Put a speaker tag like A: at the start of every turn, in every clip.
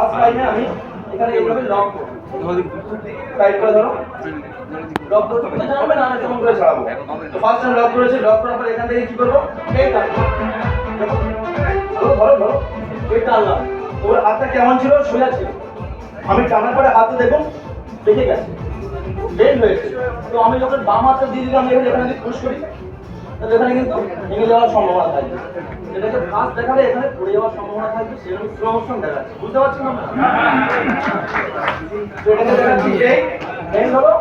A: First টাইমে আমি এখানে এইভাবে লক করব। টাইট করে ধরো। লক করতে তো জানবে না আমি কেমন করে ছাড়াবো। ফার্স্ট টাইম লক করেছি লক করার পর এখান থেকে কি করব? এই দেখো, ধরো ধরো ধরো। এই টানলাম। ওর হাতটা কেমন ছিল? সোজা ছিল। আমি টানার পরে হাতে দেখুন বেঁকে গেছে। বেন্ড হয়েছে তো আমি যখন বাম হাতটা দিয়ে দিলাম এখানে যদি পুশ করি তাহলে এখানে কিন্তু ভেঙে যাওয়ার সম্ভাবনা থাকবে। এটাকে ফার্স্ট দেখালে এখানে পড়ে যাওয়ার সম্ভাবনা থাকবে সেরকম স্লো মোশন দেখাচ্ছে। বুঝতে পারছেন আমরা এটাকে দেখাচ্ছি এই হলো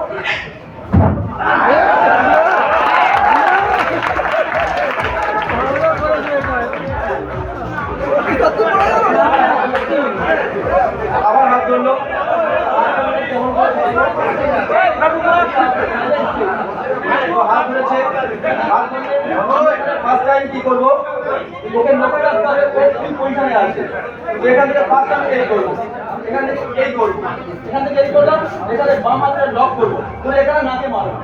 A: টাইম কি করব? ওকে নখে রাখতে হবে ও কি পজিশনে আছে এখান থেকে ফার্স্ট টাইম এই করব। এখান থেকে এই করব। এখান থেকে এই করলাম। এখানে বাম হাতে লক করব। তো এখানে নাকে মারবো।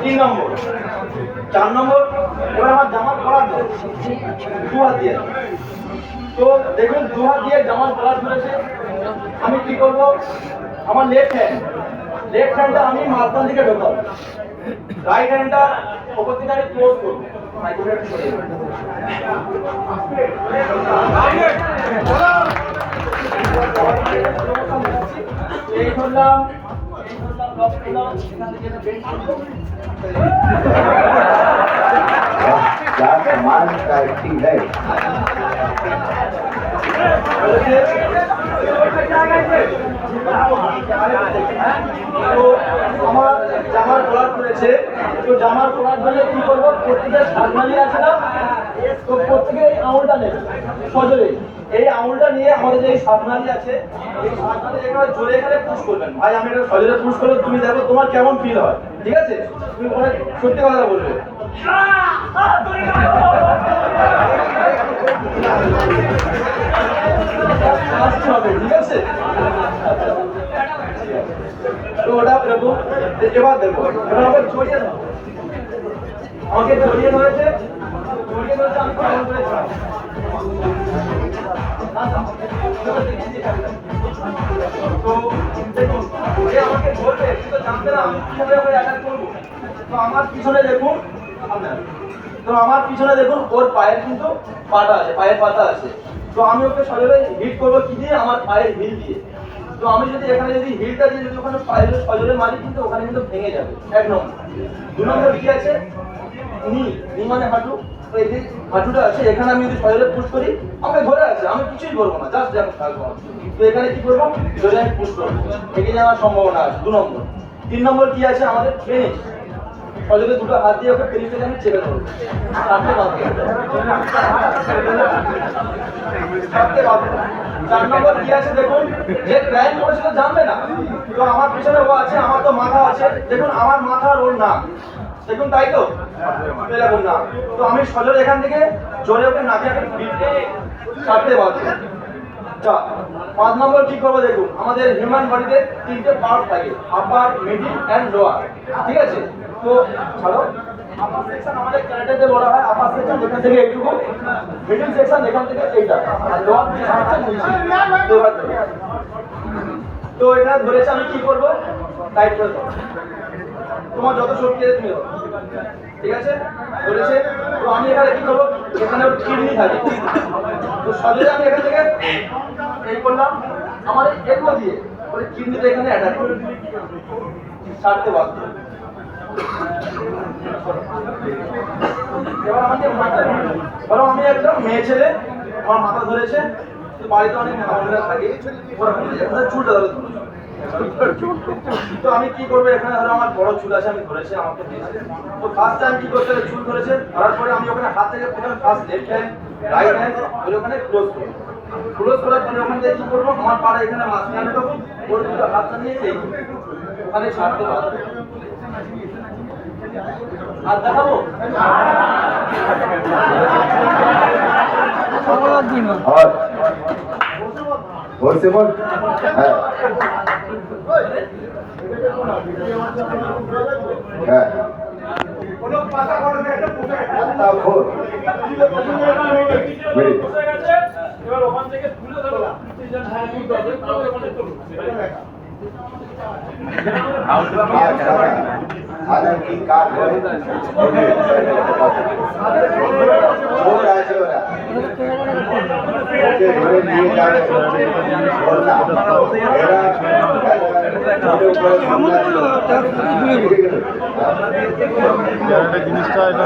A: তিন নম্বর। চার নম্বর, এবার আমার কলার ধরে দু হাত দিয়ে। তো দেখুন, দু হাত দিয়ে জামার কলার ধরেছে আমি কি করব? আমার লেফট হ্যান্ড লেফট হ্যান্ডটা আমি মাঝখান দিকে ঢোকাবো। রাইট হ্যান্ডটা ওপর দিকে আমি ক্লোজ করব। এই তো আমার জামার কলার করেছে তো জামার কলার ধরে কি করব প্রত্যেকের সাজমালি আছে না তো প্রত্যেকে এই নেবে সজরে এই আঙুলটা নিয়ে আমাদের যে সাজমালি আছে এই সাজমালি এখানে জোরে এখানে পুশ করবেন ভাই আমি এটা সজরে পুশ করলে তুমি দেখো তোমার কেমন ফিল হয় ঠিক আছে তুমি অনেক সত্যি কথা বলবে আসতে হবে ঠিক আছে? তো ওটা এরকম এবার দেখো এবার আমাকে জড়িয়ে দাও। আমাকে জড়িয়ে ধরেছে? জড়িয়ে ধরেছে আমি কেমন করে ছাড়াবো? না, না, এবার দেখি যে কাজটা। তো দেখুন এ আমাকে না ওকে করব। তো আমার পিছনে দেখুন তো আমার পিছনে দেখুন ওর পায়ের কিন্তু পাটা আছে পায়ের পাতা আছে। তো আমি ওকে সজলে হিট করব কি দিয়ে? আমার পায়ের হিল দিয়ে। তো আমি যদি এখানে যদি হিলটা দিয়ে যদি ওখানে পায়ের সজলে মারি, কিন্তু ওখানে কিন্তু ভেঙে যাবে। এক নম্বর। দু নম্বর কি আছে? নি নি মানে হাঁটু এই যে হাঁটুটা আছে, এখানে আমি যদি সজলে পুশ করি, আমাকে ধরে আছে আমি কিছুই করব না জাস্ট যেমন থাকব। তো এখানে কি করব? ধরে আমি পুশ করব। ভেঙে যাওয়ার সম্ভাবনা আছে। দু নম্বর। তিন নম্বর কি আছে? আমাদের ফিনিশ সজলে দুটো হাত দিয়ে ওকে ফিনিশে আমি চেপে ধরবো চারটে বাঁধবো চার নম্বর কি আছে দেখুন যে ক্রাইম করেছিল জানবে না তো আমার পিছনে ও আছে আমার তো মাথা আছে দেখুন আমার মাথা আর ওর না দেখুন তাই তো এরকম না তো আমি সজল এখান থেকে জোরে ওকে নাকে বাঁধবো যা পাঁচ নম্বর কি করব দেখুন আমাদের হিউম্যান বডিতে তিনটে পার্ট থাকে আপার মিডিল অ্যান্ড লোয়ার ঠিক আছে তো ছাড়ো। আপার সেকশন আমাদের ক্যারেটাতে বলা হয় আপার সেকশন এখান থেকে এইটুকু মিডিল সেকশন এখান থেকে এইটা। আর লোয়ার তো এটা ধরেছে আমি কি করব? টাইট করে দেবো তোমার যত শক্তি আছে তুমি। ঠিক আছে? ধরেছে। তো আমি এখানে কি করব? এখানে কিডনি থাকে তো সজলে আমি এখান থেকে এই করলাম। আমার এগুলো দিয়ে ওই কিডনিতে এখানে অ্যাটাক করে ছাড়তে বাধ্য। এবার আমাকে ধরো আমি একদম মেয়ে ছেলে আমার মাথা ধরেছে বাড়িতে অনেক মামলা থাকে বলে যে, "কোথায় চুলটা ধরে তো আমি কি করব এখানে? ধরো আমার বড় চুল আছে আমি ধরেছে আমাকে দিয়েছে। তো ফার্স্ট টাইম কি করতে চুল ধরেছে ধরার পরে আমি ওখানে হাত থেকে প্রথমে first left hand right hand ওই ওখানে ক্লোজ করব। ক্লোজ করার পরে ওখান কি করব? আমার পাড়া এখানে মাঝখানে ঢোকো ওর দুটো হাতটা নিয়ে ওখানে ছাড়তে পারব আর দেখাবো?
B: হয়েছে বল। হ্যাঁ। হ্যাঁ।
C: এবার
B: হ্যাঁ ওর আছে ওরা ওকে ধরে নিয়ে যাবে বললা এরা ওদের উপরে হামলা দিল
D: একটা জিনিসটা এটা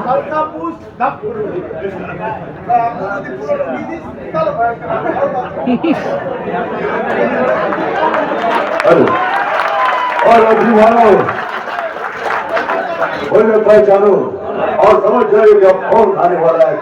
A: হালকা পুশ ধাপ করে আমরা যদি পুরো নিদিস তাহলে ভয়ঙ্কর
B: हेलो और अभिमानो बोलो पहचानो और समझ जाओ कि अब कौन खाने वाला है